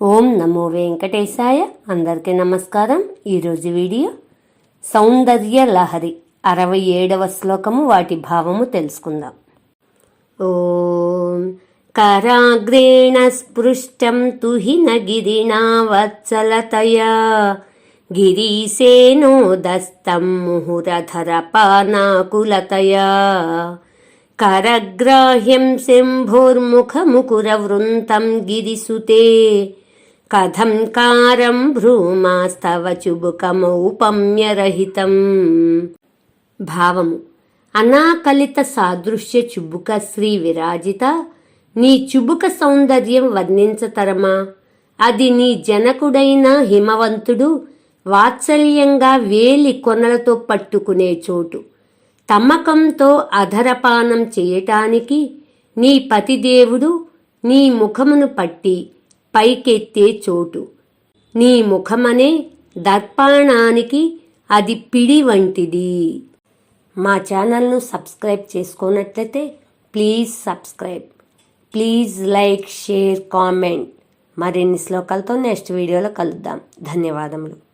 ఓం నమో వెంకటేశాయ అందరికీ నమస్కారం ఈరోజు వీడియో సౌందర్య లహరి అరవై ఏడవ శ్లోకము వాటి భావము తెలుసుకుందాం ఓం కరాగ్రేణ స్పృష్టం తుహిన గిరిణా వత్సలతయా గిరీశేనోదస్తం ముహురధరపానాకులతయా करग्राह्यं शम्भोर्मुखमुकुरवृन्तं गिरिसुते కథం కారం భ్రూమాస్తవ చుబుకమౌపమ్యరహితం భావము అనాకలిత సాదృశ్య చుబుక శ్రీ విరాజిత నీ చుబుక సౌందర్యం వర్ణించతరమా? అది నీ జనకుడైన హిమవంతుడు వాత్సల్యంగా వేలి కొనలతో పట్టుకునే చోటు. తమ్మకంతో అధరపానం చేయటానికి నీ పతిదేవుడు నీ ముఖమును పట్టి పైకెత్తే చోటు. నీ ముఖమనే దర్పాణానికి అది పిడి వంటిది. మా ఛానల్ను సబ్స్క్రైబ్ చేసుకున్నట్లయితే please subscribe. Please like share comment. మరిన్ని శ్లోకాలతో నెక్స్ట్ వీడియోలో కలుద్దాం. ధన్యవాదములు.